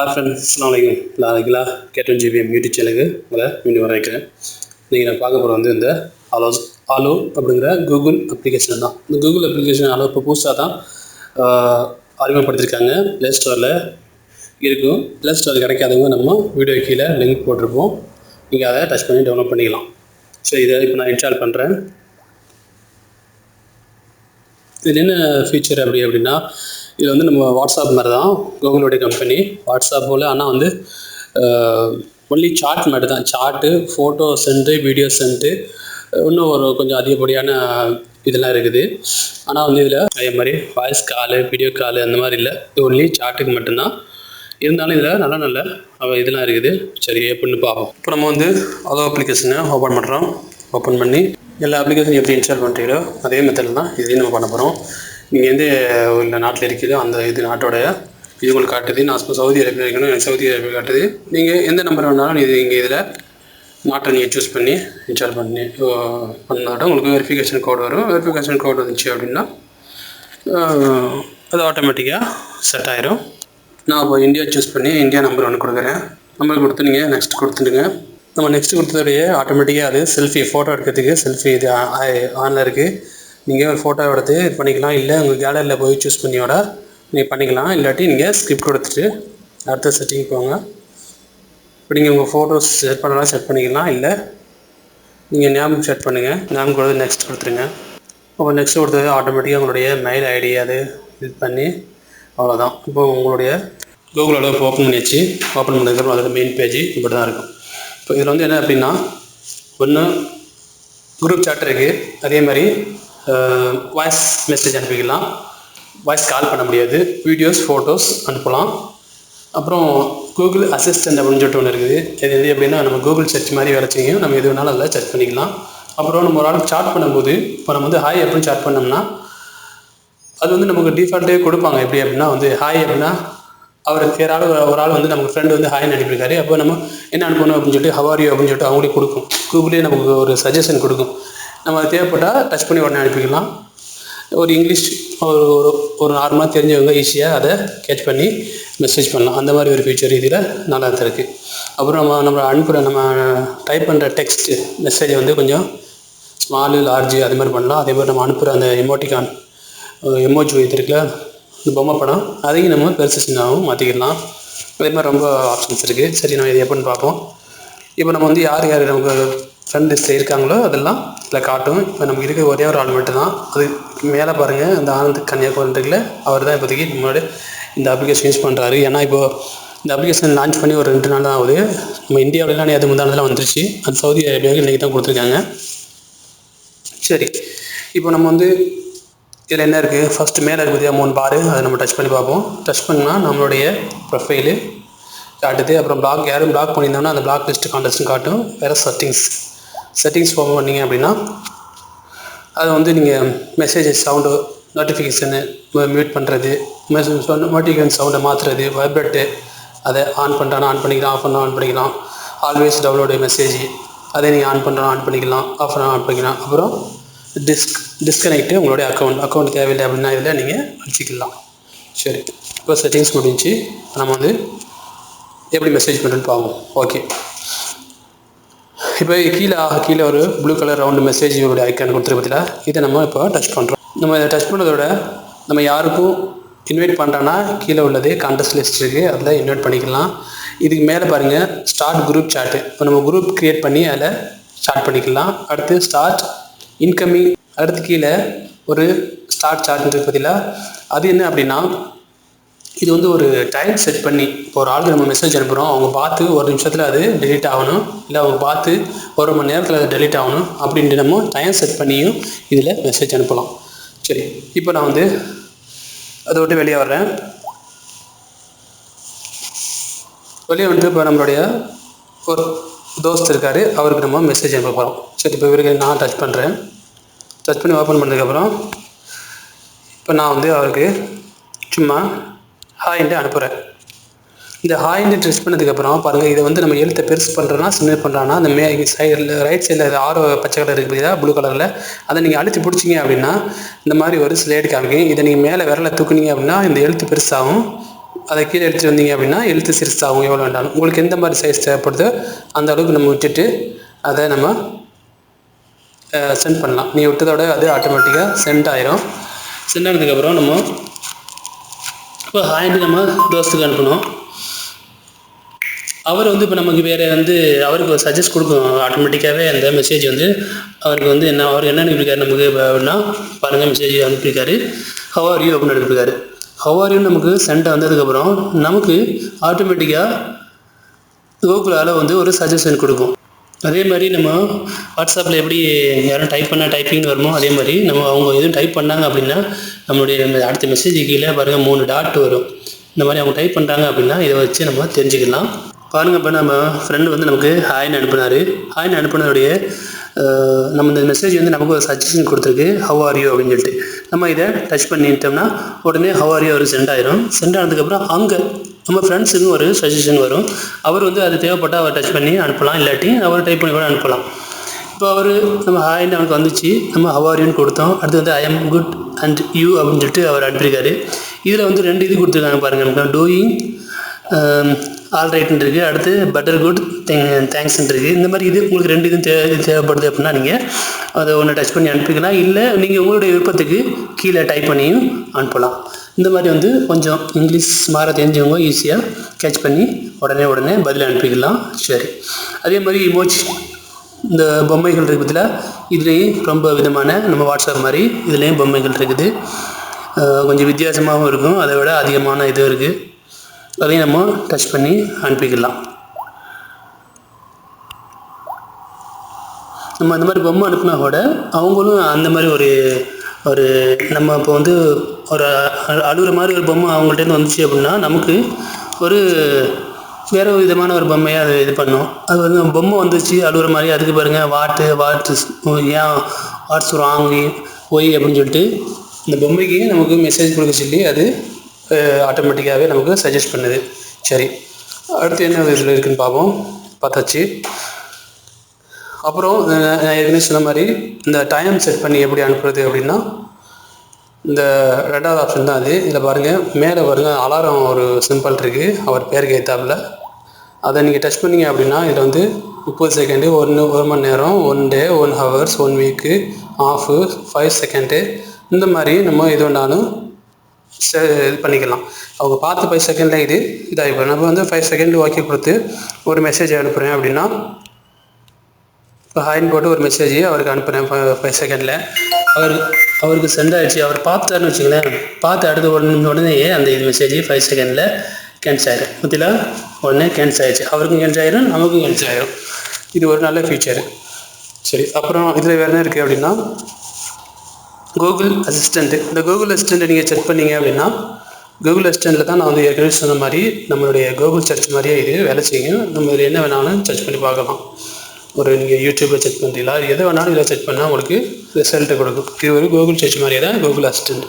Hi friends அஸ்லாம் வலைக்கும் கேட்டன் ஜிபிஎம் யூடியூப் சேனலுக்கு உங்களை மீண்டும் வரவேற்கிறேன். நீங்கள் நான் பார்க்க போகிற வந்து இந்த ஆலோஸ் ஆலோ அப்படிங்கிற கூகுள் அப்ளிகேஷன் தான். இந்த கூகுள் அப்ளிகேஷன் ஆலோ இப்போ புதுசாக தான் அறிமுகப்படுத்திருக்காங்க. அறிமுகப்படுத்தியிருக்காங்க ப்ளே ஸ்டோரில் இருக்கும். ப்ளே ஸ்டோர் கிடைக்காதவங்க நம்ம வீடியோ கீழே லிங்க் போட்டிருப்போம். நீங்கள் அதை டச் பண்ணி டவுன்லோட் பண்ணிக்கலாம். ஸோ இதை இப்போ நான் இன்ஸ்டால் பண்ணுறேன் இது என்ன ஃபீச்சர் அப்படி அப்படின்னா இது வந்து நம்ம வாட்ஸ்அப் மாதிரி தான் கூகுளோடைய கம்பெனி வாட்ஸ்அப் போல் ஆனால் வந்து ஒன்லி சாட் மட்டும் தான் chat photo sent video sent இன்னும் ஒரு கொஞ்சம் அதிகப்படியான இதெல்லாம் இருக்குது. ஆனால் வந்து இதில் அதே மாதிரி வாய்ஸ் காலு வீடியோ காலு அந்த மாதிரி இல்லை. இது ஒன்லி சார்ட்டுக்கு மட்டும்தான். இருந்தாலும் இதில் நல்ல நல்ல இதெல்லாம் இருக்குது. சரி எப்படின்னு பார்ப்போம். இப்போ நம்ம வந்து அதோ அப்ளிகேஷனை ஓப்பன் பண்ணுறோம் ஓப்பன் பண்ணி எல்லா அப்ளிகேஷன் எப்படி இன்ஸ்டால் பண்ணுறீங்களோ அதே மெத்தடில் தான் இதையும் நம்ம பண்ண போகிறோம் நீங்கள் எந்த உள்ள நாட்டில் இருக்கீதோ அந்த இது நாட்டோடைய இது உங்களுக்கு காட்டுது. நான் இப்போ சவுதி அரேபியா இருக்கணும் எனக்கு சவுதி அரேபியா காட்டுது. நீங்கள் எந்த நம்பர் வேணாலும் இது இங்கே இதில் மாற்றம் நீங்கள் சூஸ் பண்ணி இன்ஸ்டால் பண்ணி அஹ், உங்களுக்கு வெரிஃபிகேஷன் கோட் வரும். வெரிஃபிகேஷன் கோட் வந்துச்சு அப்படின்னா அது ஆட்டோமேட்டிக்காக செட் ஆயிரும். நான் இப்போ இந்தியா சூஸ் பண்ணி இந்தியா நம்பர் ஒன்று கொடுக்குறேன். நம்பர் கொடுத்து நீங்கள் நெக்ஸ்ட் கொடுத்துடுங்க. நம்ம நெக்ஸ்ட் கொடுத்ததோடைய ஆட்டோமேட்டிக்காக அது செல்ஃபி ஃபோட்டோ எடுக்கிறதுக்கு செல்ஃபி இது ஆனில் இருக்குது நீங்கள் ஒரு ஃபோட்டோ எடுத்து இது பண்ணிக்கலாம். இல்லை உங்கள் கேலரியில் போய் சூஸ் பண்ணியோட நீங்கள் பண்ணிக்கலாம். இல்லாட்டி நீங்கள் ஸ்கிரிப்ட் கொடுத்துட்டு அடுத்த செட்டிங் போங்க. இப்போ நீங்கள் உங்கள் ஃபோட்டோஸ் செட் பண்ணலாம் செட் பண்ணிக்கலாம். இல்லை நீங்கள் ஞாபகம் செட் பண்ணுங்கள் ஞாபகம் கொடுத்து நெக்ஸ்ட் கொடுத்துருங்க. அப்போ நெக்ஸ்ட் கொடுத்தது ஆட்டோமேட்டிக்காக உங்களுடைய மெயில் ஐடி அது இது பண்ணி அவ்வளோதான் இப்போ உங்களுடைய கூகுள் அளவு ஓப்பன் பண்ணியாச்சு. ஓப்பன் பண்ணதுக்கப்புறம் அதோட மெயின் பேஜ் இப்படி தான் இருக்கும். இப்போ இதில் வந்து என்ன அப்படின்னா ஒன்று குரூப் சாட் இருக்குது அதே மாதிரி வாய்ஸ் மெசேஜ் அனுப்பிக்கலாம். வாய்ஸ் கால் பண்ண முடியாது. வீடியோஸ் ஃபோட்டோஸ் அனுப்பலாம். அப்புறம் கூகுள் அசிஸ்டன்ட் அப்படின்னு சொல்லிட்டு ஒன்று இருக்குது. இது எது எப்படின்னா நம்ம கூகுள் சர்ச் மாதிரி வேலை செய்யும். நம்ம எது வேணாலும் அதில் சர்ச் பண்ணிக்கலாம். அப்புறம் நம்ம ஒரு ஆளுக்கு சாட் பண்ணும்போது இப்போ நம்ம வந்து ஹாய் அப்படின்னு சாட் பண்ணோம்னா அது வந்து நமக்கு டிஃபால்ட்டே கொடுப்பாங்க. எப்படி அப்படின்னா வந்து ஹாய் அப்படின்னா அவர் வேற ஆள் ஒரு ஆள் வந்து நமக்கு ஃப்ரெண்டு வந்து ஹாய்னு அனுப்பியிருக்காரு. அப்போ நம்ம என்ன அனுப்பணும் அப்படின்னு சொல்லிட்டு ஹவாரியோ அப்படின்னு சொல்லிட்டு அவங்களே கொடுக்கும். கூகுளே நமக்கு ஒரு சஜஷன் கொடுக்கும். நம்ம தேவைப்பட்டால் டச் பண்ணி உடனே அனுப்பிக்கலாம். ஒரு இங்கிலீஷ் ஒரு ஒரு ஒரு நார்மலாக தெரிஞ்சவங்க ஈஸியாக அதை கேட்ச் பண்ணி மெசேஜ் பண்ணலாம். அந்த மாதிரி ஒரு ஃபியூச்சர் இதில் நல்லா தான் இருக்குது அப்புறம் நம்ம நம்ம அனுப்புகிற நம்ம டைப் பண்ணுற டெக்ஸ்ட் மெசேஜை வந்து கொஞ்சம் ஸ்மாலு லார்ஜு அது மாதிரி பண்ணலாம். அதே மாதிரி நம்ம அனுப்புகிற அந்த எமோட்டிகான் எமோஜி இது இருக்குல்ல இந்த பொம்மை படம் அதையும் நம்ம பெருசு சின்னாவும் மாற்றிக்கலாம் அதே மாதிரி ரொம்ப ஆப்ஷன்ஸ் இருக்குது சரி நம்ம இது எப்படின்னு பார்ப்போம். இப்போ நம்ம வந்து யார் யார் நமக்கு ஃப்ரெண்ட் லிஸ்ட்டில் இருக்காங்களோ அதெல்லாம் இதில் காட்டும். இப்போ நமக்கு இருக்க ஒரே ஒரு ஆள் மட்டும்தான். அது மேலே பாருங்கள் அந்த ஆனந்த் கன்னியாகுமரி அவர் தான் இப்போதைக்கு முன்னாடி இந்த அப்ளிகேஷன் யூஸ் பண்ணுறாரு ஏன்னா இப்போது இந்த அப்ளிகேஷன் லான்ச் பண்ணி ஒரு ரெண்டு நாள் தான் ஆகுது. நம்ம இந்தியாவிலலாம் நேற்று முந்தானதெல்லாம் வந்துருச்சு. அது சவுதி அரேபியாவுக்கு இன்றைக்கி தான் கொடுத்துருக்காங்க. சரி. இப்போ நம்ம வந்து இதில் என்ன இருக்குது ஃபஸ்ட்டு மேலே இருக்குது மூணு பாரு அதை நம்ம டச் பண்ணி பார்ப்போம். டச் பண்ணால் நம்மளுடைய ப்ரொஃபைலு காட்டுது அப்புறம் பிளாக் யாரும் பிளாக் பண்ணியிருந்தோம்னா அந்த பிளாக் லிஸ்ட் கான்டெஸ்ட்டும் காட்டும். வேறு செட்டிங்ஸ் செட்டிங்ஸ் போக வந்தீங்க அப்படின்னா அது வந்து நீங்கள் மெசேஜஸ் சவுண்டு நோட்டிஃபிகேஷனு மியூட் பண்ணுறது மெசேஜ் நோட்டிஃபிகேஷன் சவுண்டை மாற்றுறது வைப்ரேட்டு அதை ஆன் பண்ணுறானா ஆன் பண்ணிக்கலாம் ஆஃப் பண்ணால் ஆன் பண்ணிக்கலாம். ஆல்வேஸ் டவுன்லோடு மெசேஜ் அதை நீங்கள் ஆன் பண்ணுறோம் ஆன் பண்ணிக்கலாம் ஆஃப் பண்ணால் ஆன் பண்ணிக்கலாம். அப்புறம் டிஸ்க் டிஸ்கனெக்ட்டு உங்களுடைய அக்கௌண்ட் அக்கௌண்ட் தேவையில்லை அப்படின்னா இதில் நீங்கள் வச்சுக்கலாம். சரி இப்போ செட்டிங்ஸ் முடிஞ்சு நம்ம வந்து எப்படி மெசேஜ் பண்ணுறேன்னு பார்ப்போம். ஓகே இப்போ கீழே கீழே ஒரு ப்ளூ கலர் ரவுண்டு மெசேஜ் இவருடைய ஐக்கான் கொடுத்துருப்பதில்ல இதை நம்ம இப்போ டச் பண்ணுறோம் நம்ம இதை டச் பண்ணுறதோட நம்ம யாருக்கும் இன்வைட் பண்ணுறோன்னா கீழே உள்ளது கான்டெஸ்ட் லிஸ்ட் இருக்குது அதில் இன்வைட் பண்ணிக்கலாம். இதுக்கு மேலே பாருங்கள் ஸ்டார்ட் குரூப் சாட்டு இப்போ நம்ம குரூப் க்ரியேட் பண்ணி அதில் ஸ்டார்ட் பண்ணிக்கலாம். அடுத்து ஸ்டார்ட் இன்கமிங் அடுத்து கீழே ஒரு ஸ்டார்ட் சார்ட்ன்றது பதிலாக அது என்ன அப்படின்னா இது வந்து ஒரு டைம் செட் பண்ணி இப்போ ஒரு ஆளுக்கு நம்ம மெசேஜ் அனுப்புகிறோம் அவங்க பார்த்து ஒரு நிமிஷத்தில் அது டெலிட் ஆகணும். இல்லை அவங்க பார்த்து ஒரு மணி நேரத்தில் அது டெலிட் ஆகணும் அப்படின்ட்டு நம்ம டைம் செட் பண்ணியும் இதில் மெசேஜ் அனுப்பலாம். சரி இப்போ நான் வந்து அதை விட்டு வெளியே வர்றேன். வெளியே வந்துட்டு இப்போ நம்மளுடைய ஒரு தோஸ்த் இருக்கார். அவருக்கு நம்ம மெசேஜ் அனுப்ப போகிறோம் சரி இப்போ இவருக்கு நான் டச் பண்ணுறேன் டச் பண்ணி ஓப்பன் பண்ணதுக்கப்புறம் இப்போ நான் வந்து அவருக்கு சும்மா ஹாய்ன்ட்டு அனுப்புகிறேன் இந்த ஹாய்னு ட்ரெஸ் பண்ணதுக்கப்புறம் பாருங்கள் இதை வந்து நம்ம எழுத்தை பெருசு பண்ணுறோன்னா சின்ன பண்ணுறான்னா அந்த மே சைடில் ரைட் சைடில் ஆரோ பச்சை கலர் இருக்குது பார்த்தீங்களா ப்ளூ கலரில் அதை நீங்கள் அழுத்தி பிடிச்சிங்க அப்படின்னா இந்த மாதிரி ஒரு ஸ்லேடு காமிக்கும் இதை நீங்கள் மேலே விரலை தூக்குனீங்க அப்படின்னா இந்த எழுத்து பெருசாகும். அதை கீழே எடுத்துகிட்டு வந்தீங்க அப்படின்னா எழுத்து சிறுசாகும் எவ்வளோ வேண்டாலும் உங்களுக்கு எந்த மாதிரி சைஸ் தேவைப்படுதோ அந்த அளவுக்கு நம்ம விட்டுட்டு அதை நம்ம சென்ட் பண்ணலாம். நீ விட்டதோட அது ஆட்டோமேட்டிக்காக சென்ட் ஆயிரும். சென்ட் ஆனதுக்கப்புறம் நம்ம இப்போ ஹாய்னு நம்ம தோஸ்துக்கு அனுப்பணும் அவர் வந்து இப்போ நமக்கு வேறு வந்து அவருக்கு ஒரு சஜஸ்ட் கொடுக்கும் ஆட்டோமேட்டிக்காகவே அந்த மெசேஜ் வந்து அவருக்கு வந்து என்ன அவர் என்ன அனுப்பியிருக்காரு நமக்கு இப்போ அப்படின்னா பாருங்கள் மெசேஜ் அனுப்பியிருக்காரு. ஹவர் யூ அப்படின்னு அனுப்பியிருக்காரு. ஹவர் யூ நமக்கு சண்டை வந்ததுக்கப்புறம் நமக்கு ஆட்டோமேட்டிக்காக கூகுளால் வந்து ஒரு சஜஷன் கொடுக்கும். அதே மாதிரி நம்ம வாட்ஸ்அப்பில் எப்படி யாரும் டைப் பண்ணால் டைப்பிங் வருமோ அதே மாதிரி நம்ம அவங்க எதுவும் டைப் பண்ணாங்க அப்படின்னா நம்மளுடைய அடுத்த மெசேஜ் கீழே பாருங்கள் மூணு டாட் வரும். இந்த மாதிரி அவங்க டைப் பண்ணுறாங்க அப்படின்னா இதை வச்சு நம்ம தெரிஞ்சுக்கலாம். பாருங்க இப்போ நம்ம ஃப்ரெண்டு வந்து நமக்கு ஹாய்னு அனுப்புனார். ஹாய்னு அனுப்புனதுடைய நம்ம இந்த மெசேஜ் வந்து நமக்கு ஒரு சஜஷன் கொடுத்துருக்கு. ஹவ் ஆர் யூ அப்படின்னு சொல்லிட்டு. நம்ம இதை டச் பண்ணிட்டோம்னா உடனே ஹவ் ஆர் யூ அவர் சென்ட் ஆயிரும். சென்ட் ஆனதுக்கப்புறம் அங்கே நம்ம ஃப்ரெண்ட்ஸுக்கும் ஒரு சஜஷன் வரும். அவர் வந்து அது தேவைப்பட்டால் அவர் டச் பண்ணி அனுப்பலாம். இல்லாட்டி அவர் டைப் பண்ணி கூட அனுப்பலாம். இப்போ அவர் நம்ம ஹாய்னு அவனுக்கு வந்துச்சு. நம்ம ஹவாரின்னு கொடுத்தோம். அடுத்து வந்து I am good and you அப்படின்னு சொல்லிட்டு அவர் அனுப்பியிருக்காரு. இதில் வந்து ரெண்டு இது கொடுத்துருக்காங்க பாருங்கள் நமக்கு டூயிங் ஆல் um, ரைட்னு இருக்குது அடுத்து பட்டர் குட் தேங்க்ஸ்ன்னு இருக்குது இந்த மாதிரி இது உங்களுக்கு ரெண்டு இதுவும் தேவை தேவைப்படுது அப்படின்னா நீங்கள் அதை ஒன்று டச் பண்ணி அனுப்பிக்கலாம். இல்லை நீங்கள் உங்களுடைய விருப்பத்துக்கு கீழே டைப் பண்ணியும் அனுப்பலாம். இந்த மாதிரி வந்து கொஞ்சம் இங்கிலீஷ் மாற தெரிஞ்சவங்க ஈஸியாக கேட்ச் பண்ணி உடனே உடனே பதில் அனுப்பிக்கலாம் சரி. அதே மாதிரி இமோஜி இந்த பொம்மைகள் இருக்குது இதுலேயும் ரொம்ப விதமான நம்ம வாட்ஸ்அப் மாதிரி இதுலேயும் பொம்மைகள் இருக்குது. கொஞ்சம் வித்தியாசமாகவும் இருக்கும். அதை விட அதிகமான இது இருக்குது அதையும் நம்ம டச் பண்ணி அனுப்பிக்கலாம். நம்ம அந்த மாதிரி பொம்மை அனுப்புனா கூட அவங்களும் அந்த மாதிரி ஒரு ஒரு நம்ம இப்போ வந்து ஒரு அழுகிற மாதிரி ஒரு பொம்மை அவங்கள்ட்டேருந்து வந்துச்சு அப்படின்னா நமக்கு ஒரு வேற ஒரு விதமான ஒரு பொம்மையை அது இது பண்ணும். அது வந்து பொம்மை வந்துச்சு அழுகுற மாதிரி அதுக்கு பாருங்கள் வாட்டு வாட்டு ஏன் வாட்ஸ் ராங் ஒய் அப்படின்னு சொல்லிட்டு இந்த பொம்மைக்கு நமக்கு மெசேஜ் கொடுக்க சொல்லி அது ஆட்டோமேட்டிக்காகவே நமக்கு சஜஸ்ட் பண்ணுது. சரி அடுத்து என்ன இதில் இருக்குதுன்னு பார்ப்போம். பார்த்தாச்சு. அப்புறம் நான் ஏற்கனவே சொன்ன மாதிரி இந்த டைம் செட் பண்ணி எப்படி அனுப்புறது அப்படின்னா இந்த ரெண்டாவது ஆப்ஷன் தான் அது. இதில் பாருங்கள் மேலே பாருங்கள் அலாரம் ஒரு சிம்பிள் இருக்குது அவர் பேருக்கு ஏற்றாப்புல அதை நீங்கள் டச் பண்ணீங்க அப்படின்னா இதில் வந்து முப்பது செகண்டு ஒன்று ஒரு மணி நேரம் one day one hours one week half five second இந்த மாதிரி நம்ம எது வேணாலும் இது பண்ணிக்கலாம். அவங்க பார்த்து ஃபைவ் செகண்டில் இது இதாக இப்போ நம்ம வந்து ஃபைவ் செகண்ட் ஓகே கொடுத்து ஒரு மெசேஜ் அனுப்புகிறேன் அப்படின்னா இப்போ ஹாயின் போட்டு ஒரு மெசேஜ் அவருக்கு அனுப்புகிறேன் ஃபைவ் செகண்டில் அவர் அவருக்கு சென்ட் ஆயிடுச்சு அவர் பார்த்தாருன்னு வச்சுங்களேன் பார்த்து அடுத்த உடனே உடனே அந்த இது மெசேஜ் ஃபைவ் செகண்டில் கேன்சல் ஆயிரும். பற்றில உடனே கேன்சல் ஆயிடுச்சு. அவருக்கும் கேன்சல் ஆயிரும் நமக்கும் கேன்சல் ஆயிரும். இது ஒரு நல்ல ஃபீச்சரு சரி அப்புறம் இதில் வேறு என்ன இருக்குது அப்படின்னா கூகுள் அசிஸ்டண்ட்டு இந்த கூகுள் அசிஸ்டண்ட்டை நீங்கள் செக் பண்ணீங்க அப்படின்னா கூகுள் அசிஸ்டண்ட்டில் தான் நான் வந்து ஏற்கனவே சொன்ன மாதிரி நம்மளுடைய கூகுள் சர்ச் மாதிரியே இது வேலை செய்யும். நம்ம இதில் என்ன வேணாலும் சர்ச் பண்ணி பார்க்கலாம். ஒரு நீங்கள் யூடியூப்பில் செக் பண்ணுறீங்களா எது வேணாலும் இதில் செக் பண்ணால் உங்களுக்கு ரிசல்ட்டை கொடுக்கும். இது ஒரு கூகுள் சர்ச் மாதிரியே தான் கூகுள் அசிஸ்டன்ட்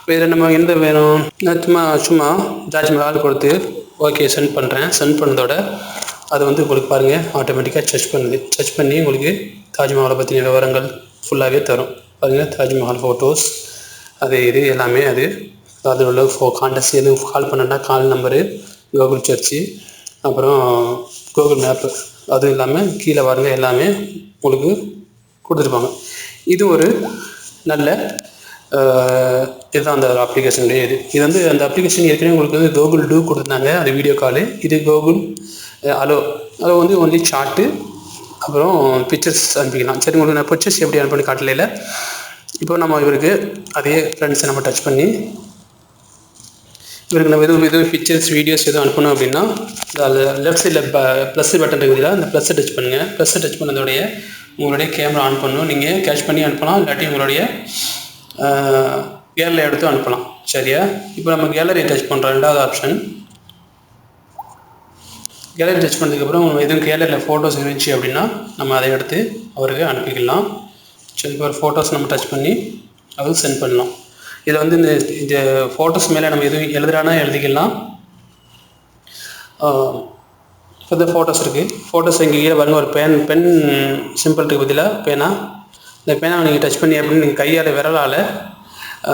இப்போ இதில் நம்ம எந்த வேணும்? நான் சும்மா சும்மா தாஜ்மஹால் கொடுத்து ஓகே சென்ட் பண்ணுறேன் சென்ட் பண்ணதோட அது வந்து உங்களுக்கு பாருங்கள் ஆட்டோமேட்டிக்காக சர்ச் பண்ணுது சர்ச் பண்ணி உங்களுக்கு தாஜ்மஹாலை பற்றின விவரங்கள் ஃபுல்லாகவே தரும். பாருங்கள் தாஜ்மஹால் ஃபோட்டோஸ் அது இது எல்லாமே அது. அதில் உள்ள ஃபோ கான்டெக்ட் எதுவும் கால் பண்ணனா கால் நம்பரு கூகுள் சர்ச்சு அப்புறம் கூகுள் மேப்பு அதுவும் இல்லாமல் கீழே வரல எல்லாமே உங்களுக்கு கொடுத்துருப்பாங்க. இது ஒரு நல்ல இதுதான் அந்த அப்ளிகேஷனுடைய இது. இது வந்து அந்த அப்ளிகேஷன் ஏற்கனவே உங்களுக்கு வந்து கூகுள் டூ கொடுத்துருந்தாங்க அது வீடியோ காலு இது கூகுள் அலோ அலோ வந்து ஒன்லி சார்ட்டு அப்புறம் பிக்சர்ஸ் அனுப்பிக்கலாம். சரி உங்களுக்கு நான் பிக்சர்ஸ் எப்படி அனுப்பி காட்டலையில். இப்போ நம்ம இவருக்கு அதே ஃப்ரெண்ட்ஸை நம்ம டச் பண்ணி இவருக்கு நம்ம எதுவும் எதுவும் பிக்சர்ஸ் வீடியோஸ் எதுவும் அனுப்பணும் அப்படின்னா அது லெஃப்ட் சைடில் ப்ளஸ் பட்டன் இருக்குதுல அந்த ப்ளஸ்ஸை டச் பண்ணுங்கள் ப்ளஸ்ஸை டச் பண்ணதோடைய உங்களுடைய கேமரா ஆன் பண்ணணும். நீங்கள் கேஷ் பண்ணி அனுப்பலாம். இல்லாட்டி உங்களுடைய கேலரி எடுத்து அனுப்பலாம். சரியா? இப்போ நம்ம கேலரி டச் பண்ணுறோம் ரெண்டாவது ஆப்ஷன் கேலரி டச் பண்ணதுக்கப்புறம் எதுவும் கேலரியில் ஃபோட்டோஸ் இருந்துச்சு அப்படின்னா நம்ம அதை எடுத்து அவருக்கு அனுப்பிக்கலாம். சரி இப்போ ஃபோட்டோஸ் நம்ம டச் பண்ணி அது சென்ட் பண்ணலாம். இதை வந்து இந்த இந்த ஃபோட்டோஸ் மேலே நம்ம எதுவும் எழுதுறானா எழுதிக்கலாம். இப்போ இந்த ஃபோட்டோஸ் இருக்குது ஃபோட்டோஸ் இங்கே கீழே பாருங்கள் ஒரு பென் பென் சிம்பிள் பதிலாக பேனா இந்த பேனாவை நீங்கள் டச் பண்ணி அப்படின்னு நீங்கள் கையால் விரலால்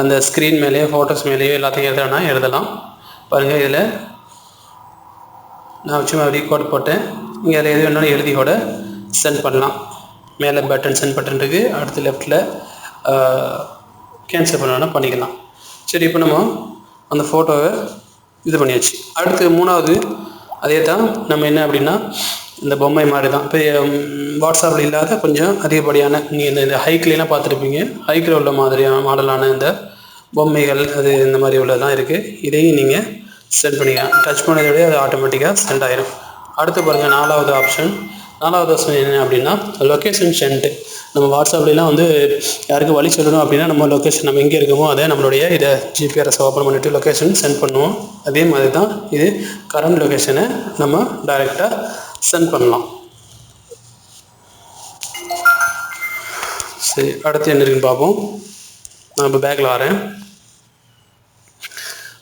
அந்த ஸ்க்ரீன் மேலேயோ ஃபோட்டோஸ் மேலேயோ எல்லாத்தையும் எழுதுறானா எழுதலாம். பாருங்கள் இதில் நான் சும்மா அப்படியே கோட் போட்டேன். இங்கே அதில் எது வேணாலும் எழுதி கூட சென்ட் பண்ணலாம். மேலே பட்டன் சென்ட் பட்டன் இருக்குது அடுத்து லெஃப்ட்டில் கேன்சல் பண்ணணும்னா பண்ணிக்கலாம். சரி இப்போ நம்ம அந்த ஃபோட்டோவை இது பண்ணியாச்சு. அடுத்து மூணாவது அதே தான் நம்ம என்ன அப்படின்னா இந்த பொம்மை மாதிரி தான் இப்போ வாட்ஸ்அப்பில் இல்லாத கொஞ்சம் அதிகப்படியான நீங்கள் இந்த இந்த ஹைக்லாம் பார்த்துருப்பீங்க. ஹைக்கில் உள்ள மாதிரியான மாடலான இந்த பொம்மைகள் அது இந்த மாதிரி உள்ளதெல்லாம் இருக்குது இதையும் நீங்கள் சென்ட் பண்ணிக்கலாம். டச் பண்ணதோடய அது ஆட்டோமேட்டிக்காக சென்ட் ஆயிரும். அடுத்து பாருங்கள் நாலாவது ஆப்ஷன் நாலாவது ஆப்ஷன் என்ன அப்படின்னா லொக்கேஷன் சென்ட் நம்ம வாட்ஸ்அப்லாம் வந்து யாருக்கு வழி சொல்லணும் அப்படின்னா நம்ம லொக்கேஷன் நம்ம எங்கே இருக்கோமோ அதை நம்மளுடைய இதை ஜிபிஆர்எஸ் ஓப்பன் பண்ணிவிட்டு லொக்கேஷன் சென்ட் பண்ணுவோம். அதே மாதிரி தான் இது கரண்ட் லொக்கேஷனை நம்ம டைரெக்டாக சென்ட் பண்ணலாம். சரி அடுத்து என்ன இருக்குன்னு பார்ப்போம். நான் இப்போ பேக்கில் வரேன்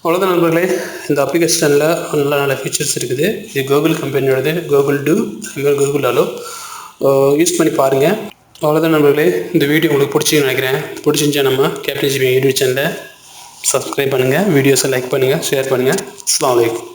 அவ்வளோதான் நண்பர்களே. இந்த அப்ளிகேஷனில் நல்ல நல்ல ஃபீச்சர்ஸ் இருக்குது. இது Google கம்பெனியோடது Google Duo Google Allo use பண்ணி பாருங்கள் அவ்வளோதான் நண்பர்களே. இந்த வீடியோ உங்களுக்கு பிடிச்சின்னு நினைக்கிறேன். பிடிச்சிருந்துச்சா நம்ம கேப்டன் ஜிபி யூடியூப் சேனலை சப்ஸ்கிரைப் பண்ணுங்கள் வீடியோஸை லைக் பண்ணுங்கள் ஷேர் பண்ணுங்கள் அஸ்லாம் வலைக்கம்